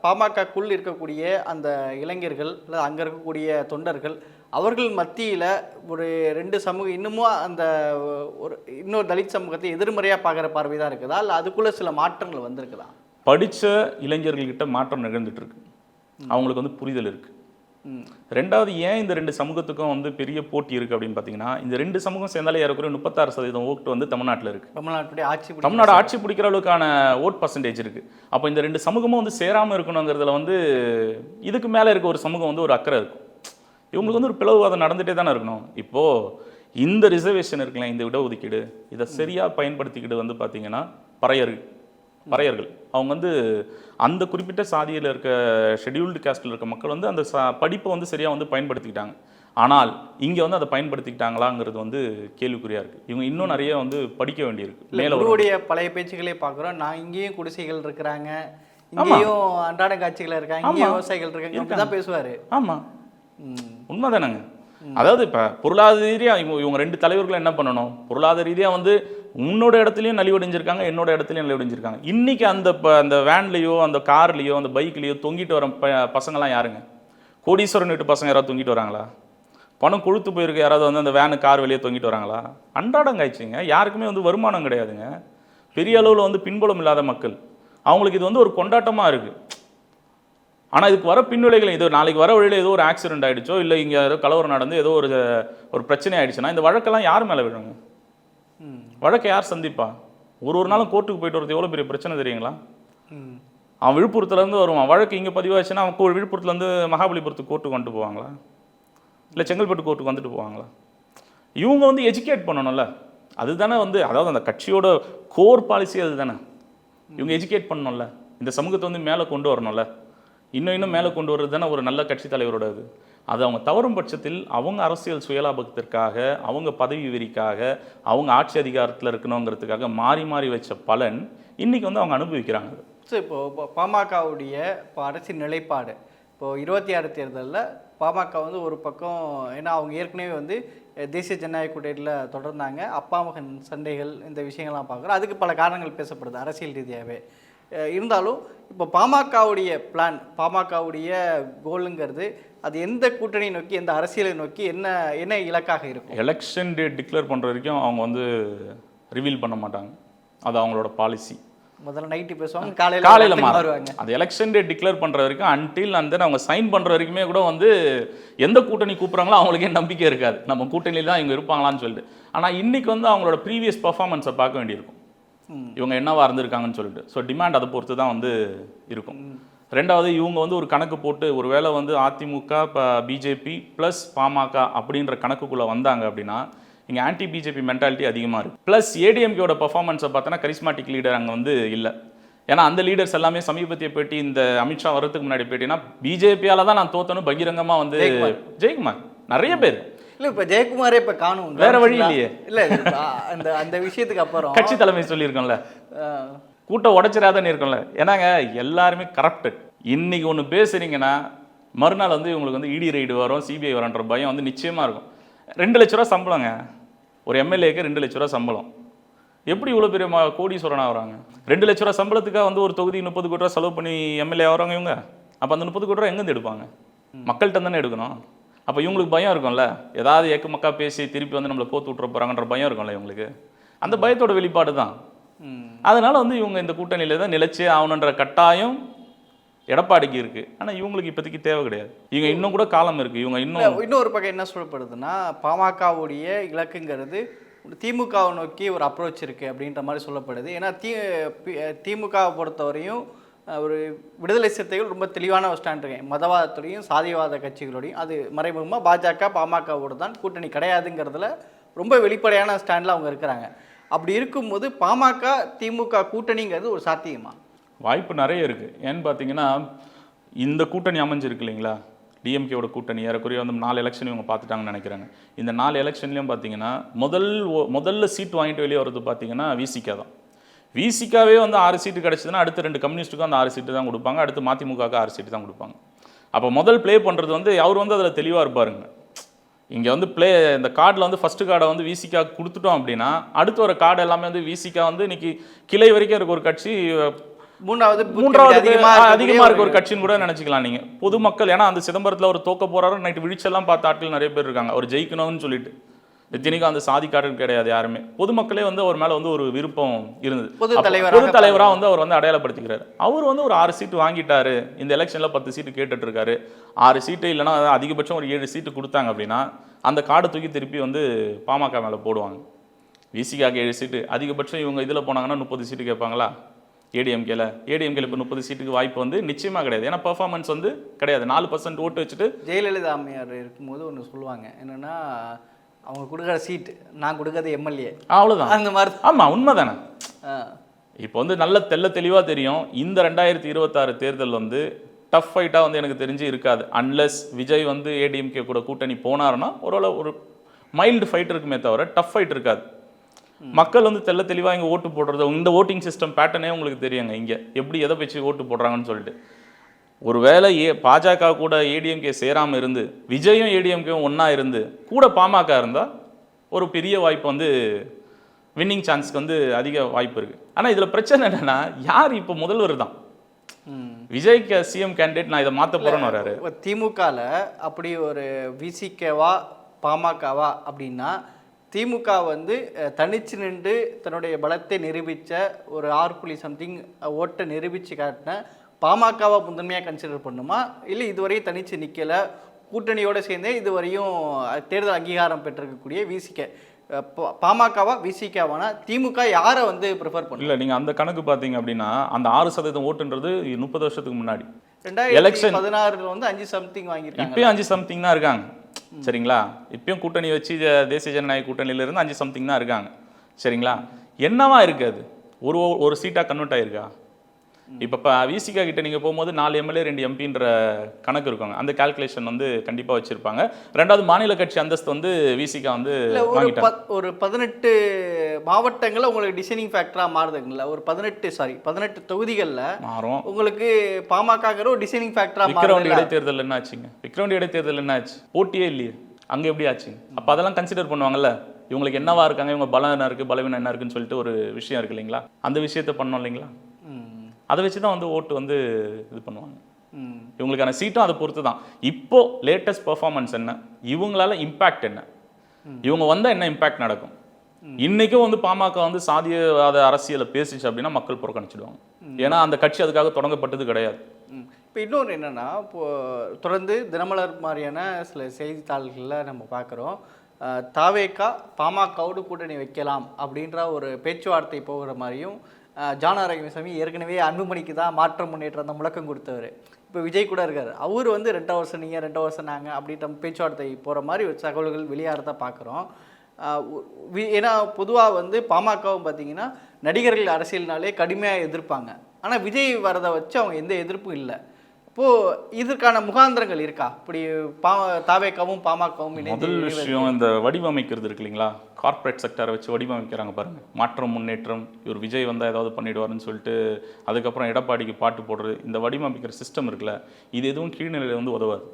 பாமகக்குள் இருக்கக்கூடிய அந்த இளைஞர்கள் அல்லது அங்கே இருக்கக்கூடிய தொண்டர்கள் அவர்கள் மத்தியில் ஒரு ரெண்டு சமூகம் இன்னமும் அந்த ஒரு இன்னொரு தலித் சமூகத்தை எதிர்மறையாக பார்க்குற பார்வை தான் இருக்குதா? இல்லை அதுக்குள்ளே சில மாற்றங்கள் வந்திருக்குதா? படித்த இளைஞர்கள்கிட்ட மாற்றம் நிகழ்ந்துட்டு இருக்கு அவங்களுக்கு வந்து புரிதல் இருக்கு. ரெண்டாவது ஏன் இந்த ரெண்டு சமூகத்துக்கும் வந்து பெரிய போட்டி இருக்கு அப்படின்னு பார்த்தீங்கன்னா இந்த ரெண்டு சமூகம் சேர்ந்தாலே ஏறக்குறைய முப்பத்தாறு சதவீதம் ஓட்டு வந்து தமிழ்நாட்டில் இருக்கு. தமிழ்நாட்டுடைய ஆட்சி. தமிழ்நாடு ஆட்சி பிடிக்கிற அளவுக்கான ஓட் பர்சன்டேஜ் இருக்கு. அப்போ இந்த ரெண்டு சமூகமும் வந்து சேராம இருக்கணுங்கிறதுல வந்து இதுக்கு மேல இருக்க ஒரு சமூகம் வந்து ஒரு அக்கறை இருக்கும். இவங்களுக்கு வந்து ஒரு பிளவுவாதம் நடந்துட்டே தானே இருக்கணும். இப்போ இந்த ரிசர்வேஷன் இருக்குல்ல இந்த இடஒதுக்கீடு இதை சரியா பயன்படுத்திக்கிட்டு வந்து பார்த்தீங்கன்னா பறையர்கள் பறையர்கள். அவங்க வந்து அந்த குறிப்பிட்ட சாதியில் இருக்க ஷெட்யூல்டு காஸ்டில் இருக்க மக்கள் வந்து அந்த ச படிப்பை வந்து சரியாக வந்து பயன்படுத்திக்கிட்டாங்க. ஆனால் இங்கே வந்து அதை பயன்படுத்திக்கிட்டாங்களாங்கிறது வந்து கேள்விக்குறியாக இருக்குது இவங்க இன்னும் நிறைய வந்து படிக்க வேண்டியிருக்கு. மேலே குருவுடைய பழைய பேச்சுகளே பார்க்குறோம். நான் இங்கேயும் குடிசைகள் இருக்கிறாங்க. இங்கேயும் அன்றாட காட்சிகள் இருக்காங்க. இங்கேயும் விவசாயிகள் இருக்காங்க. அப்படிதான் பேசுவாரு. ஆமாம் உண்மை உண்மைதானங்க. அதாவது இப்போ பொருளாதார ரீதியாக இவங்க இவங்க ரெண்டு தலைவர்களும் என்ன பண்ணணும்? பொருளாதார ரீதியாக வந்து உன்னோட இடத்துலையும் நலிவடைஞ்சிருக்காங்க என்னோட இடத்துலையும் நலிவடைஞ்சிருக்காங்க இன்றைக்கி அந்த இப்போ அந்த வேன்லேயோ அந்த கார்லேயோ அந்த பைக்லேயோ தொங்கிட்டு வர ப பசங்கள்லாம் யாருங்க? கோடீஸ்வரன் வீட்டு பசங்க யாராவது தொங்கிட்டு வராங்களா? பணம் கொழுத்து போயிருக்க யாராவது வந்து அந்த வேனு கார் வெளியே தொங்கிட்டு வராங்களா? அன்றாடம் காய்ச்சிங்க யாருக்குமே வந்து வருமானம் கிடையாதுங்க. பெரிய அளவில் வந்து பின்புலம் இல்லாத மக்கள். அவங்களுக்கு இது வந்து ஒரு கொண்டாட்டமாக இருக்குது ஆனால் இதுக்கு வர பின்விளைகள் இது நாளைக்கு வர வழியில் ஏதோ ஒரு ஆக்சிடென்ட் ஆகிடுச்சோ இல்லை இங்கே ஏதோ கலவரம் நடந்து ஏதோ ஒரு ஒரு பிரச்சனை ஆகிடுச்சுன்னா இந்த வழக்கெல்லாம் யார் மேலே விழுங்க வழக்கை யார் சந்திப்பா? ஒரு ஒரு நாளும் கோர்ட்டுக்கு போயிட்டு வரது எவ்வளோ பெரிய பிரச்சனை தெரியுங்களா? அவன் விழுப்புரத்துலேருந்து வருவான். வழக்கு இங்கே பதிவாச்சுன்னா அவன் விழுப்புரத்துலேருந்து மகாபலிபுரத்துக்கு கோர்ட்டுக்கு வந்துட்டு போவாங்களா? இல்லை செங்கல்பட்டு கோர்ட்டுக்கு வந்துட்டு போவாங்களா? இவங்க வந்து எஜுகேட் பண்ணணும்ல. அதுதானே வந்து அதாவது அந்த கட்சியோட கோர் பாலிசி அதுதானே. இவங்க எஜுகேட் பண்ணணும்ல. இந்த சமூகத்தை வந்து மேலே கொண்டு வரணும்ல. இன்னும் இன்னும் மேலே கொண்டு வர்றது தானே ஒரு நல்ல கட்சி தலைவரோட இது அது அவங்க தவறும் பட்சத்தில் அவங்க அரசியல் சுயலாபத்திற்காக அவங்க பதவி வெறிக்காக அவங்க ஆட்சி அதிகாரத்தில் இருக்கணுங்கிறதுக்காக மாறி மாறி வச்ச பலன் இன்னைக்கு வந்து அவங்க அனுபவிக்கிறாங்க. ஸோ இப்போ பாமகவுடைய இப்போ அரசின் நிலைப்பாடு. இப்போது இருபத்தி ஆறு தேர்தலில் பாமக வந்து ஒரு பக்கம் ஏன்னா அவங்க ஏற்கனவே வந்து தேசிய ஜனநாயக கூட்டணியில் தொடர்ந்தாங்க. அப்பா மகன் சண்டைகள் இந்த விஷயங்கள்லாம் பார்க்குறோம். அதுக்கு பல காரணங்கள் பேசப்படுது அரசியல் ரீதியாகவே இருந்தாலும் இப்போ பாமகவுடைய பிளான் பாமகவுடைய கோலுங்கிறது அது எந்த கூட்டணி நோக்கி எந்த அரசியலை நோக்கி என்ன என்ன இலக்காக இருக்கும்? எலெக்ஷன் டேட் டிக்ளேர் பண்ணுற வரைக்கும் அவங்க வந்து ரிவீல் பண்ண மாட்டாங்க. அது அவங்களோட பாலிசி முதல்ல நைட்டு பேசுவாங்க காலையில் காலையில் மாறுவாங்க. அது எலெக்ஷன் டேட் டிக்ளேர் பண்ணுற வரைக்கும் அன்டில் அந்த அவங்க சைன் பண்ணுற வரைக்குமே கூட வந்து எந்த கூட்டணி கூப்பிட்றாங்களோ அவங்களுக்கே நம்பிக்கை இருக்காது. நம்ம கூட்டணியில் தான் இவங்க இருப்பாங்களான்னு சொல்லிட்டு. ஆனால் இன்னைக்கு வந்து அவங்களோட ப்ரீவியஸ் பர்ஃபார்மன்ஸை பார்க்க வேண்டியிருக்கும். இவங்க என்னவா இருந்திருக்காங்கன்னு சொல்லிட்டு. ஸோ டிமாண்ட் அதை பொறுத்து தான் வந்து இருக்கும். ரெண்டாவது இவங்க வந்து ஒரு கணக்கு போட்டு ஒரு வேளை வந்து அதிமுக இப்போ பிஜேபி ப்ளஸ் பாமக அப்படின்ற கணக்குக்குள்ளே வந்தாங்க அப்படின்னா இங்கே ஆன்டி பிஜேபி மென்டாலிட்டி அதிகமாக இருக்குது ப்ளஸ் ஏடிஎம்கேயோட பர்ஃபார்மன்ஸை பார்த்தோன்னா கரிஸ்மாட்டிக் லீடர் அங்கே வந்து இல்லை. ஏன்னா அந்த லீடர்ஸ் எல்லாமே சமீபத்திய பேட்டி இந்த அமித்ஷா வர்றதுக்கு முன்னாடி பேட்டினா பிஜேபியால தான் நான் தோத்தனும் பகிரங்கமாக வந்து. ஜெயக்குமார். நிறைய பேர். இல்லை இப்போ ஜெயக்குமாரே இப்போ காணும். வேற வழி இல்லையே. இல்லை அந்த அந்த விஷயத்துக்கு அப்புறம். கட்சி தலைமை சொல்லியிருக்கோம்ல. கூட்டம் உடைச்சிடாதன்னு இருக்கும்ல. ஏன்னாங்க எல்லாருமே கரப்டட் இன்னைக்கு ஒன்று பேசுறீங்கன்னா மறுநாள் வந்து இவங்களுக்கு வந்து இடி ரைடு வரும் சிபிஐ வரன்ற பயம் வந்து நிச்சயமாக இருக்கும். ரெண்டு லட்ச ரூபா சம்பளங்க. ஒரு எம்எல்ஏக்கு ரெண்டு லட்ச ரூபா சம்பளம். எப்படி இவ்வளோ பெரிய ம கோடீஸ்வரனா வராங்க? ரெண்டு லட்ச ரூபா சம்பளத்துக்காக வந்து ஒரு தொகுதி முப்பது கோடி ரூபா செலவு பண்ணி எம்எல்ஏ ஆகிறாங்க இவங்க. அப்போ அந்த முப்பது கோடி ரூபா எங்கேருந்து எடுப்பாங்க? மக்கள்கிட்ட தானே எடுக்கணும்? அப்போ இவங்களுக்கு பயம் இருக்கும்ல? ஏதாவது ஏக்கு மக்கா பேசி திருப்பி வந்து நம்மளை கோத்து விட்டுற போகிறாங்கன்ற பயம் இருக்கும்ல இவங்களுக்கு? அந்த பயத்தோட வெளிப்பாடு தான். அதனால வந்து இவங்க இந்த கூட்டணியில தான் நிலைச்சே ஆகணுன்ற கட்டாயம் எடப்பாடிக்கு இருக்கு. ஆனா இவங்களுக்கு இப்போதைக்கு தேவை கிடையாது. இவங்க இன்னும் கூட காலம் இருக்கு. இவங்க இன்னும் இன்னொரு பக்கம் என்ன சொல்லப்படுதுன்னா பாமகவுடைய இலக்குங்கிறது திமுகவை நோக்கி ஒரு அப்ரோச் இருக்கு அப்படின்ற மாதிரி சொல்லப்படுது. ஏன்னா தி திமுகவை பொறுத்தவரையும் ஒரு விடுதலை சிறுத்தைகள் ரொம்ப தெளிவான ஒரு ஸ்டாண்ட் இருக்கு மதவாதத்துடையும் சாதிவாத கட்சிகளோடையும். அது மறைமுகமாக பாஜக பாமகவோடு தான் கூட்டணி கிடையாதுங்கிறதுல ரொம்ப வெளிப்படையான ஸ்டாண்டில் அவங்க இருக்கிறாங்க. அப்படி இருக்கும்போது பாமக திமுக கூட்டணிங்கிறது ஒரு சாத்தியமா? வாய்ப்பு நிறைய இருக்குது ஏன்னு பார்த்தீங்கன்னா இந்த கூட்டணி அமைஞ்சிருக்கு இல்லைங்களா? டிஎம்கேவோட கூட்டணி ஏறக்குறைய வந்து நாலு எலெக்ஷன் இவங்க பார்த்துட்டாங்கன்னு நினைக்கிறாங்க. இந்த நாலு எலெக்ஷன்லேயும் பார்த்தீங்கன்னா முதல் ஓ- முதல்ல சீட் வாங்கிட்டு வெளியே வர்றது பார்த்தீங்கன்னா விசிகா தான். விசிகாவே வந்து ஆறு சீட்டு கிடச்சதுன்னா அடுத்த ரெண்டு கம்யூனிஸ்ட்டுக்கும் அந்த ஆறு சீட்டு தான் கொடுப்பாங்க. அடுத்து மதிமுகவுக்கு ஆறு சீட்டு தான் கொடுப்பாங்க. அப்போ முதல் ப்ளே பண்ணுறது வந்து அவர் வந்து அதில் தெளிவாக இருப்பாருங்க. இங்கே வந்து ப்ளே இந்த கார்டில் வந்து ஃபஸ்ட்டு கார்டை வந்து விசிகா கொடுத்துட்டோம் அப்படின்னா அடுத்து வர கார்டு எல்லாமே வந்து விசிகா வந்து இன்னைக்கு கிளை வரைக்கும் இருக்க ஒரு கட்சி மூன்றாவது மூன்றாவது அதிகமா அதிகமாக இருக்க ஒரு கட்சின்னு கூட நினச்சிக்கலாம் நீங்கள் பொதுமக்கள் ஏன்னா அந்த சிதம்பரத்தில் ஒரு தோக்க போறாரு. நைட்டு விழிச்செல்லாம் பார்த்த ஆட்கள் நிறைய பேர் இருக்காங்க. அவர் ஜெயிக்கணும்னு சொல்லிட்டு. இத்தனைக்கும் அந்த சாதிக்காரர் கிடையாது யாருமே. பொதுமக்களே வந்து அவர் மேல வந்து ஒரு விருப்பம் இருந்தது. பொது அப்ப தலைவராக பொது தலைவரா வந்து அவர் வந்து அடையாளப்படுத்திக்கிறாரு. அவர் வந்து ஒரு ஆறு சீட்டு வாங்கிட்டாரு. இந்த எலெக்ஷன்ல பத்து சீட்டு கேட்டுட்டு இருக்காரு ஆறு சீட்டு இல்லைன்னா அதிகபட்சம் ஒரு ஏழு சீட்டு கொடுத்தாங்க அப்படின்னா அந்த கார்டை தூக்கி திருப்பி வந்து பாமக மேல போடுவாங்க. விசிகாக்கு ஏழு சீட்டு. அதிகபட்சம் இவங்க இதுல போனாங்கன்னா முப்பது சீட்டு கேட்பாங்களா? ஏடிஎம்கேல. ஏடிஎம்கேல இப்போ முப்பது சீட்டுக்கு வாய்ப்பு வந்து நிச்சயமா கிடையாது. ஏன்னா பெர்ஃபார்மன்ஸ் வந்து கிடையாது. நாலு பர்சன்ட் ஓட்டு வச்சுட்டு ஜெயலலிதா அம்மையார் இருக்கும்போது ஒன்று சொல்லுவாங்க. என்னன்னா அவங்க கொடுக்குற சீட்டு நான் கொடுக்கறது எம்எல்ஏ அவ்வளவுதான். அந்த மாதிரி ஆமா உண்மைதானே? தான் இப்போ வந்து நல்ல தெள்ள தெளிவாக தெரியும். இந்த ரெண்டாயிரத்தி இருபத்தாறு தேர்தல் வந்து டஃப் ஃபைட்டாக வந்து எனக்கு தெரிஞ்சு இருக்காது. அன்லெஸ் விஜய் வந்து ஏடிஎம்கே கூட கூட்டணி போனாருன்னா ஓரளவு ஒரு மைல்டு ஃபைட் இருக்குமே தவிர டஃப் ஃபைட் இருக்காது. மக்கள் வந்து தெள்ள தெளிவாக இங்கே ஓட்டு போடுறது இந்த ஓட்டிங் சிஸ்டம் பேட்டர்னே உங்களுக்கு தெரியுங்க இங்கே. எப்படி எதை வச்சு ஓட்டு போடுறாங்கன்னு சொல்லிட்டு. ஒருவேளை ஏ பாஜக கூட ஏடிஎம்கே சேராமல் இருந்து விஜயும் ஏடிஎம்கேவும் ஒன்றா இருந்து கூட பாமக இருந்தால் ஒரு பெரிய வாய்ப்பு வந்து வின்னிங் சான்ஸ்க்கு வந்து அதிக வாய்ப்பு இருக்குது ஆனால் இதில் பிரச்சனை என்னன்னா யார் இப்போ முதல்வர் தான். விஜய்க்கு சிஎம் கேண்டிடேட் நான் இதை மாற்ற போகிறேன்னு வராரு திமுகவில் அப்படி ஒரு விசிகேவா பாமகவா அப்படின்னா திமுக வந்து தனிச்சு நின்று தன்னுடைய பலத்தை நிரூபித்த ஒரு ஆறு புள்ளி சம்திங் ஓட்டை நிரூபித்து காட்டின பாமகவை முதன்மையாக கன்சிடர் பண்ணுமா? இல்லை இதுவரை தனிச்சு நிற்கலை கூட்டணியோடு சேர்ந்தே இதுவரையும் தேர்தல் அங்கீகாரம் பெற்றிருக்கக்கூடிய விசிக பாமகவா விசிகவானா திமுக யாரை வந்து ப்ரிஃபர் பண்ணும்? இல்லை நீங்கள் அந்த கணக்கு பார்த்தீங்க அப்படின்னா அந்த ஆறு சதவீதம் ஓட்டுன்றது முப்பது வருஷத்துக்கு முன்னாடி. Election. பதினாறுல வந்து அஞ்சு சம்திங் வாங்கியிருக்காங்க. இப்பயும் அஞ்சு சம்திங் தான் இருக்காங்க. சரிங்களா? இப்பயும் கூட்டணி வச்சு தேசிய ஜனநாயக கூட்டணியில இருந்து அஞ்சு சம்திங் தான் இருக்காங்க. சரிங்களா? என்னவா இருக்கு அது? ஒரு ஒரு சீட்டாக கன்வெர்ட் ஆயிருக்கா? இப்போ இப்போ விசிகா கிட்ட நீங்கள் போகும்போது நாலு எம்எல்ஏ ரெண்டு எம்பின்ற கணக்கு இருக்குங்க. அந்த கால்குலேஷன் வந்து கண்டிப்பாக வச்சிருப்பாங்க. ரெண்டாவது மாநில கட்சி அந்தஸ்து வந்து விசிகா வந்து ஒரு பதினெட்டு மாவட்டங்கள்ல உங்களுக்கு டிசைனிங் ஃபேக்டரா மாறுதுங்களா? ஒரு பதினெட்டு சாரி பதினெட்டு தொகுதிகள்ல மாறும். உங்களுக்கு பாமகங்கிற ஒரு டிசைனிங் ஃபேக்டரா விக்ரவாண்டி இடைத்தேர்தல் என்ன ஆச்சுங்க? விக்ரவாண்டி இடைத்தேர்தல் என்ன ஆச்சு? போட்டியே இல்லையே. அங்க எப்படி ஆச்சுங்க அப்ப அதெல்லாம் கன்சிடர் பண்ணுவாங்கல்ல. இவங்களுக்கு என்னவா இருக்காங்க? இவங்க பலம் என்ன இருக்கு பலவீனம் என்ன இருக்குன்னு சொல்லிட்டு ஒரு விஷயம் இருக்கு இல்லைங்களா? அந்த விஷயத்த பண்ணோம் இல்லைங்களா? அதை வச்சு தான் வந்து ஓட்டு வந்து இது பண்ணுவாங்க. இவங்களுக்கான சீட்டும் அதை பொறுத்து தான் இப்போ லேட்டஸ்ட் பெர்ஃபார்மன்ஸ் என்ன? இவங்களால இம்பாக்ட் என்ன? இவங்க வந்தா என்ன இம்பாக்ட் நடக்கும்? இன்னைக்கும் வந்து பாமக வந்து சாதியவாத அரசியலை பேசிச்சு அப்படின்னா மக்கள் புறக்கணிச்சிடுவாங்க. ஏன்னா அந்த கட்சி அதுக்காக தொடங்கப்பட்டது கிடையாது. இப்போ இன்னொன்று என்னன்னா இப்போ தொடர்ந்து தினமலர் மாதிரியான சில செய்தித்தாள்களில் நம்ம பார்க்குறோம் தாவேக்கா பாமகவோடு கூட்டணி வைக்கலாம் அப்படின்ற ஒரு பேச்சுவார்த்தை போகிற மாதிரியும் அஹ், ஏற்கனவே அன்புமணிக்கு தான் மாற்றம் முன்னேற்றம் அந்த முழக்கம் கொடுத்தவர். இப்போ விஜய் கூட இருக்கார். அவர் வந்து ரெண்டு வருஷம் நீங்கள் ரெண்டு வருஷம் நாங்கள் அப்படின்ற பேச்சுவார்த்தை போகிற மாதிரி தகவல்கள் வெளியாகிறத பார்க்குறோம் ஏன்னா பொதுவாக வந்து பாமகவும் பார்த்தீங்கன்னா நடிகர்கள் அரசியல்னாலே கடுமையாக எதிர்ப்பாங்க. ஆனால் விஜய் வரதை வச்சு அவங்க எந்த எதிர்ப்பும் இல்லை. அப்போது இதற்கான முகாந்திரங்கள் இருக்கா? இப்படி பா தாவேக்காவும் பாமகவும் முதல் விஷயம் இந்த வடிவமைக்கிறது இருக்கு இல்லைங்களா? கார்ப்பரேட் செக்டரை வச்சு வடிவமைக்கிறாங்க பாருங்க. மாற்றம் முன்னேற்ம் இவர் விஜய் வந்தால் ஏதாவது பண்ணிடுவாருன்னு சொல்லிட்டு அதுக்கப்புறம் எடப்பாடிக்கு பாட்டு போடுறது இந்த வடிவமைக்கிற சிஸ்டம் இருக்குல்ல இது எதுவும் கீழ்நிலையில் வந்து உதவாது.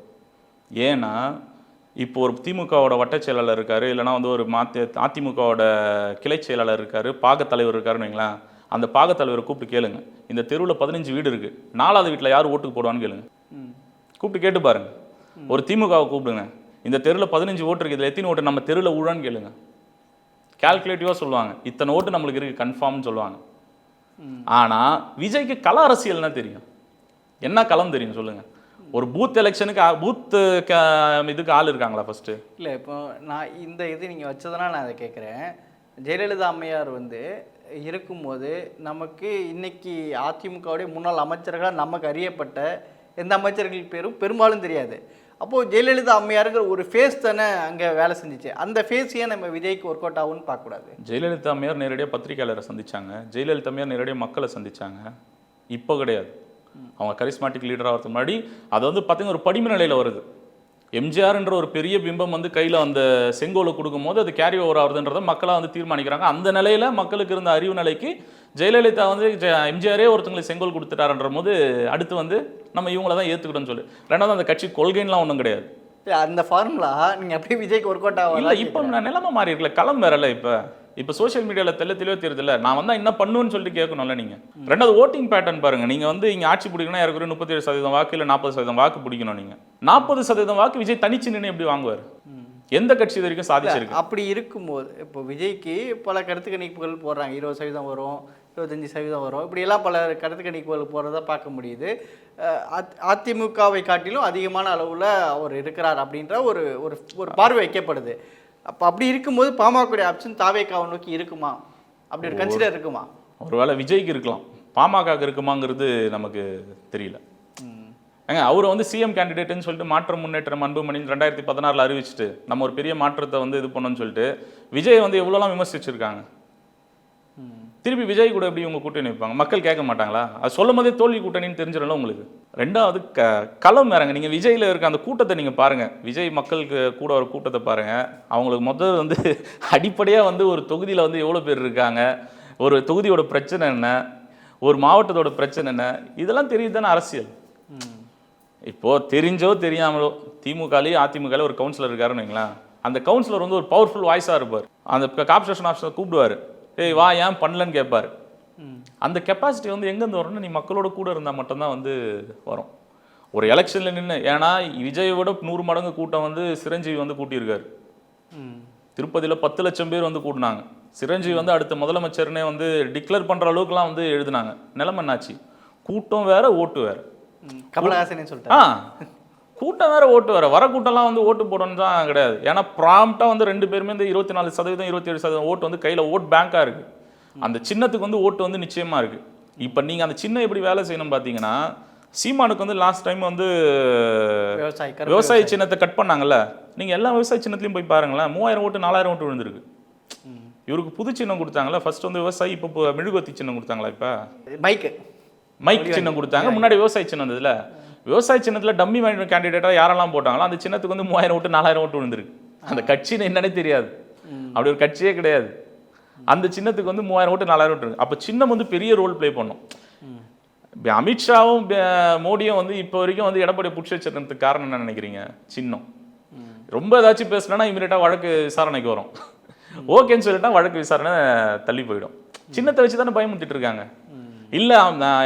ஏன்னா இப்போ ஒரு திமுகவோட வட்டச் செயலாளர் இருக்காரு இல்லைன்னா வந்து ஒரு மாத்தி அதிமுகவோட கிளை செயலாளர் இருக்காரு பாகத் தலைவர் இருக்காருன்னு வைங்களேன். அந்த பாகத் தலைவரை கூப்பிட்டு கேளுங்க. இந்த தெருவில் பதினஞ்சு வீடு இருக்கு. நாலாவது வீட்டில் யார் ஓட்டுக்கு போடுவான்னு கேளுங்க. கூப்பிட்டு கேட்டு பாருங்க. ஒரு திமுகவை கூப்பிடுங்க. இந்த தெருவில் பதினஞ்சு ஓட்டு இருக்கு. இதில் எத்தனை ஓட்டு நம்ம தெருவில் ஊழான்னு கேளுங்க. கால்குலேட்டிவாக சொல்லுவாங்க. இத்தனை ஓட்டு நம்மளுக்கு இருக்கு கன்ஃபார்ம்னு சொல்லுவாங்க. ஆனால் விஜய்க்கு கல அரசியல்னா தெரியும். என்ன களம் தெரியும் சொல்லுங்க. ஒரு பூத் எலெக்ஷனுக்கு பூத் இதுக்கு ஆள் இருக்காங்களா ஃபர்ஸ்ட் இல்லை இப்போ நான் இந்த இது நீங்கள் வச்சதுனா நான் அதை கேட்குறேன் ஜெயலலிதா அம்மையார் வந்து இருக்கும்போது நமக்கு இன்னைக்கு அதிமுகவுடைய முன்னாள் அமைச்சர்களாக நமக்கு அறியப்பட்ட எந்த அமைச்சர்கள் பேரும் பெரும்பாலும் தெரியாது. அப்போது ஜெயலலிதா அம்மையாருங்கிற ஒரு ஃபேஸ் தானே அங்கே வேலை செஞ்சுச்சு. அந்த ஃபேஸ் ஏன் நம்ம விஜய்க்கு ஒர்க் அவுட் ஆகும்னு பார்க்கக்கூடாது? ஜெயலலிதா அம்மையார் நேரடியாக பத்திரிகையாளரை சந்திச்சாங்க. ஜெயலலிதா அம்மையார் நேரடியாக மக்களை சந்திச்சாங்க. இப்போ கிடையாது. அவங்க கரிஸ்மாட்டிக் லீடர் ஆகிறதுக்கு முன்னாடி அது வந்து பார்த்தீங்கன்னா ஒரு படிம நிலையில் வருது. எம்ஜிஆர்ன்ற ஒரு பெரிய பிம்பம் வந்து கையில் அந்த செங்கோலை கொடுக்கும்போது அது கேரி ஓவர் ஆகுதுன்றதை மக்களாக வந்து தீர்மானிக்கிறாங்க. அந்த நிலையில் மக்களுக்கு இருந்த அறிவு நிலைக்கு ஜெயலலிதா வந்து ஜெ- எம்ஜிஆரே ஒருத்தங்களுக்கு செங்கோல் கொடுத்துட்டாருன்ற போது அடுத்து வந்து நம்ம இவங்கள தான் ஏற்றுக்கிட்டோம்னு சொல்லி. ரெண்டாவது அந்த கட்சி கொள்கைன்லாம் ஒன்றும் கிடையாது. அந்த ஃபார்முலா நீங்கள் அப்படியே விஜய்க்கு ஒர்க் அவுட் இல்ல ஆகல இப்போ நான் நிலைமை மாறி இருக்குல்ல களம் வேறல இப்ப. இப்ப சோஷியல் மீடியால தெள்ள தெளிவா தெரியுதுல்ல நான் வந்தா என்ன பண்ணுவேன்னு சொல்லிட்டு கேட்கணும்ல நீங்க. ரெண்டாவது ஓட்டிங் பேட்டர்ன் பாருங்க. நீங்க வந்து இங்க ஆட்சி பிடிக்கணும் யாருக்கு முப்பத்தி ஏழு சதவீதம் வாக்கு இல்ல நாற்பது சதவீதம் வாக்கு பிடிக்கணும் நீங்க. நாற்பது சதவீதம் வாக்கு விஜய் தனிச்சு நின்று எப்படி வாங்குவார்? எந்த கட்சி இது வரைக்கும் சாதிச்சிருக்கு? அப்படி இருக்கும்போது இப்போ விஜய்க்கு பல கருத்து கணிப்புகள் போடுறாங்க. இருபது சதவீதம் வரும். இருபத்தஞ்சி சதவீதம் வரும். இப்படியெல்லாம் பல கருத்து கணிப்புகள் போடுறத பார்க்க முடியுது. அத்- அதிமுகவை காட்டிலும் அதிகமான அளவில் அவர் இருக்கிறார் அப்படின்ற ஒரு ஒரு ஒரு பார்வை வைக்கப்படுது. அப்போ அப்படி இருக்கும்போது பாமகவுடைய ஆப்ஷன் தாவேக்காவை நோக்கி இருக்குமா? அப்படி ஒரு கன்சிடர் இருக்குமா? ஒருவேளை விஜய்க்கு இருக்கலாம். பாமகக்கு இருக்குமாங்கிறது நமக்கு தெரியல. ஏங்க அவரை வந்து சிஎம் கேண்டிடேட்னு சொல்லிட்டு மாற்றம் முன்னேற்றம் அன்புமணின்னு ரெண்டாயிரத்தி பதினாறில் அறிவிச்சிட்டு நம்ம ஒரு பெரிய மாற்றத்தை வந்து இது பண்ணோம்னு சொல்லிட்டு விஜய் வந்து எவ்வளோலாம் விமர்சிச்சிருக்காங்க. திருப்பி விஜய் கூட எப்படி உங்க கூட்டணி வைப்பாங்க? மக்கள் கேட்க மாட்டாங்களா? அது சொல்லும் போதே தோல்வி கூட்டணின்னு தெரிஞ்சிடல உங்களுக்கு? ரெண்டாவது க களம் வேறங்க. நீங்கள் விஜயில் இருக்க அந்த கூட்டத்தை நீங்கள் பாருங்கள் விஜய் மக்களுக்கு கூட ஒரு கூட்டத்தை பாருங்கள் அவங்களுக்கு முதல் வந்து அடிப்படையாக வந்து ஒரு தொகுதியில் வந்து எவ்வளோ பேர் இருக்காங்க? ஒரு தொகுதியோட பிரச்சனை என்ன? ஒரு மாவட்டத்தோட பிரச்சனை என்ன? இதெல்லாம் தெரியுது தானே அரசியல். இப்போது தெரிஞ்சோ தெரியாமலோ திமுகலேயே அதிமுகல ஒரு கவுன்சிலர் இருக்காருன்னு வைங்களேன். அந்த கவுன்சிலர் வந்து ஒரு பவர்ஃபுல் வாய்ஸாக இருப்பார். அந்த கார்பரேஷன் ஆஃபீஸர் கூப்பிடுவார். ஏய் வா ஏன் பண்ணலன்னு கேட்பார். அந்த கெப்பாசிட்டி வந்து எங்கேருந்து வரும்னா நீ மக்களோட கூட இருந்தால் மட்டும்தான் வந்து வரும். ஒரு எலெக்ஷனில் நின்று ஏன்னா விஜயை விட நூறு மடங்கு கூட்டம் வந்து சிரஞ்சீவி வந்து கூட்டியிருக்காரு. திருப்பதியில் பத்து லட்சம் பேர் வந்து கூட்டினாங்க. சிரஞ்சீவி வந்து அடுத்த முதலமைச்சர்னே வந்து டிக்ளேர் பண்ணுற அளவுக்குலாம் வந்து எழுதுனாங்க. நிலைமை என்னாச்சு? கூட்டம் வேற ஓட்டு வேற. கமலஹாசனே ஆ சொல்லிட்டாரு. கூட்டம் வேற ஓட்டு வேற. வர கூட்டம்லாம் வந்து ஓட்டு போடணும் தான் கிடையாது. ஏன்னா ப்ராம்ப்டாக வந்து ரெண்டு பேருமே இந்த இருபத்தி நாலு சதவீதம் இருபத்தி ஏழு சதவீதம் ஓட்டு வந்து கையில் ஓட் பேங்காக இருக்கு. அந்த சின்னத்துக்கு வந்து ஓட்டு வந்து நிச்சயமா இருக்கு. இப்போ நீங்கள் அந்த சின்னம் எப்படி வேலை செய்யணும் பார்த்தீங்கன்னா சீமானுக்கு வந்து லாஸ்ட் டைம் வந்து விவசாயி சின்னத்தை கட் பண்ணாங்கல்ல. நீங்கள் எல்லா விவசாய சின்னத்துலையும் போய் பாருங்களேன் மூவாயிரம் ஓட்டு நாலாயிரம் ஓட்டு விழுந்திருக்கு. இவருக்கு புது சின்னம் கொடுத்தாங்களா ஃபர்ஸ்ட் வந்து விவசாயி இப்போ மெழுகுவர்த்தி சின்னம் கொடுத்தாங்களா இப்போ? மைக்கு மைக் சின்னம் கொடுத்தாங்க. முன்னாடி விவசாய சின்னம் வந்ததுல விவசாய சின்னத்துல டம்மி மைண்ட் கேண்டிடேட்டா யாரெல்லாம் போட்டாங்களோ அந்த சின்னத்துக்கு வந்து மூவாயிரம் ஓட்டு நாலாயிரம் ஓட்டு விழுந்திருக்கு. அந்த கட்சின்னு என்னன்னே தெரியாது. அப்படி ஒரு கட்சியே கிடையாது. அந்த சின்னத்துக்கு வந்து மூவாயிரம் ஓட்டு நாலாயிரம் ஓட்டு இருக்கு அப்போ சின்னம் வந்து பெரிய ரோல் ப்ளே பண்ணும். அமித்ஷாவும் மோடியும் வந்து இப்போ வரைக்கும் வந்து எடப்பாடி பிடிச்சி வச்சிருக்கிறதுக்கு காரணம் என்ன நினைக்கிறீங்க? சின்னம். ரொம்ப ஏதாச்சும் பேசுனா இமீடியட்டாக வழக்கு விசாரணைக்கு வரும். ஓகேன்னு சொல்லிட்டா வழக்கு விசாரணை தள்ளி போயிடும். சின்னத்தை வச்சு தானே பயமுறுத்திட்டு இருக்காங்க? இல்லை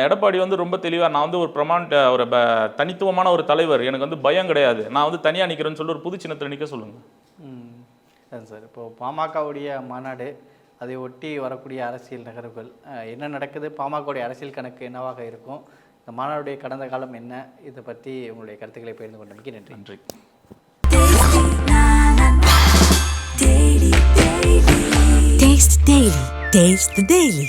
எடப்பாடி வந்து ரொம்ப தெளிவாக நான் வந்து ஒரு பிரமாண ஒரு தனித்துவமான ஒரு தலைவர். எனக்கு வந்து பயம் கிடையாது. நான் வந்து தனியாக நிற்கிறேன்னு சொல்லி ஒரு புது சின்னத்தில் நிற்க சொல்லுங்க. ம் சார். இப்போ பாமகவுடைய மாநாடு அதை ஒட்டி வரக்கூடிய அரசியல் நகர்வுகள் என்ன நடக்குது? பாமகவுடைய அரசியல் கணக்கு என்னவாக இருக்கும்? இந்த மாநாடுடைய கடந்த காலம் என்ன? இதை பற்றி உங்களுடைய கருத்துக்களை பகிர்ந்து கொண்டமைக்கு நன்றி. நன்றி. Taste the Daily. Taste the Daily.